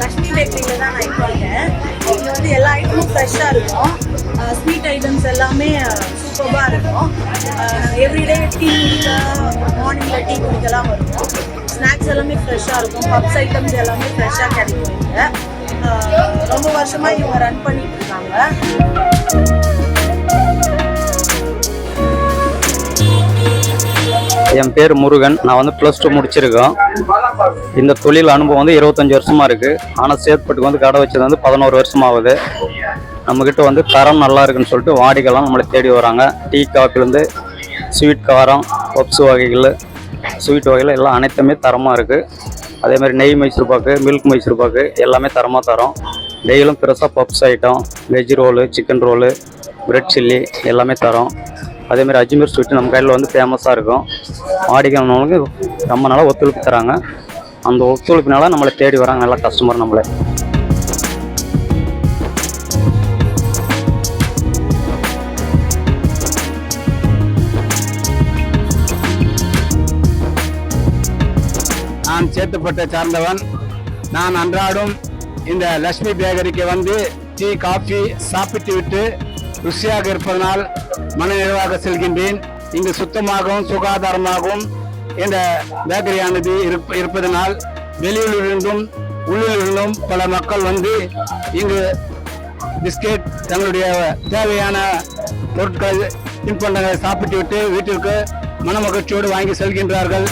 லக்ஷ்மி பேக்கரியில் தான் நான் இப்போ இருக்கேன். இங்கே வந்து எல்லா ஐட்டமும் ஃப்ரெஷ்ஷாக இருக்கும். ஸ்வீட் ஐட்டம்ஸ் எல்லாமே சூப்பராக இருக்கும். எவ்ரிடே டீ குடிக்க மார்னிங்கில் டீ குடிக்கலாம் வரும் ஸ்நாக்ஸ் எல்லாமே ஃப்ரெஷ்ஷாக இருக்கும். பப்ஸ் ஐட்டம்ஸ் எல்லாமே ஃப்ரெஷ்ஷாக கிடைக்கும் இங்கே ரொம்ப வருஷமாக இவங்க ரன் பண்ணிட்டு இருக்காங்க. என் பேர் முருகன். நான் வந்து ப்ளஸ் டூ முடிச்சிருக்கோம். இந்த தொழில் அனுபவம் வந்து இருபத்தஞ்சி வருஷமாக இருக்குது ஆனால் சேத்பட்டுக்கு வந்து கடை வச்சது வந்து பதினோரு வருஷம் ஆகுது நம்மக்கிட்ட வந்து தரம் நல்லா இருக்குன்னு சொல்லிட்டு வாடிக்கைலாம் நம்மளை தேடி வராங்க. டீ காஃபிலேருந்து ஸ்வீட் காரம் பப்ஸ் வகைகள் ஸ்வீட் வகைகள் எல்லாம் அனைத்துமே தரமாக இருக்குது அதே மாதிரி நெய் மைசூர் பாக்கு மில்க் மைசூர் பாக்கு எல்லாமே தரமாக தரோம். டெய்லியும் பெருசாக puffs item veg roll chicken roll bread chilli எல்லாமே தரோம். அதே மாதிரி அஜ்மீர் ஸ்வீட்டு நம்ம கையில் வந்து ஃபேமஸாக இருக்கும். வாடிக்கையாளர்களுக்கு ரொம்ப நாளாக ஒத்துழைப்பு தராங்க. அந்த ஒத்துழைப்பினால நம்மளை தேடி வராங்க நல்லா கஸ்டமர் நம்மளை. நான் சேத்துப்பட்டை சார்ந்தவன். நான் அன்றாடும் இந்த லக்ஷ்மி பேக்கரிக்கு வந்து டீ காஃபி சாப்பிட்டு விட்டு ருசியாக இருப்பதனால் மனநிறைவாக செல்கின்றேன். இங்கு சுத்தமாகவும் சுகாதாரமாகவும் இந்த பேக்கரியானது இருப்ப- இருப்பதனால் வெளியூரிலிருந்தும் உள்ளூரிலிருந்தும் பல மக்கள் வந்து இங்கு பிஸ்கெட் தங்களுடைய தேவையான பொருட்கள் தின்பண்டங்களை சாப்பிட்டு விட்டு வீட்டிற்கு மனமகிழ்ச்சியோடு வாங்கி செல்கின்றார்கள்.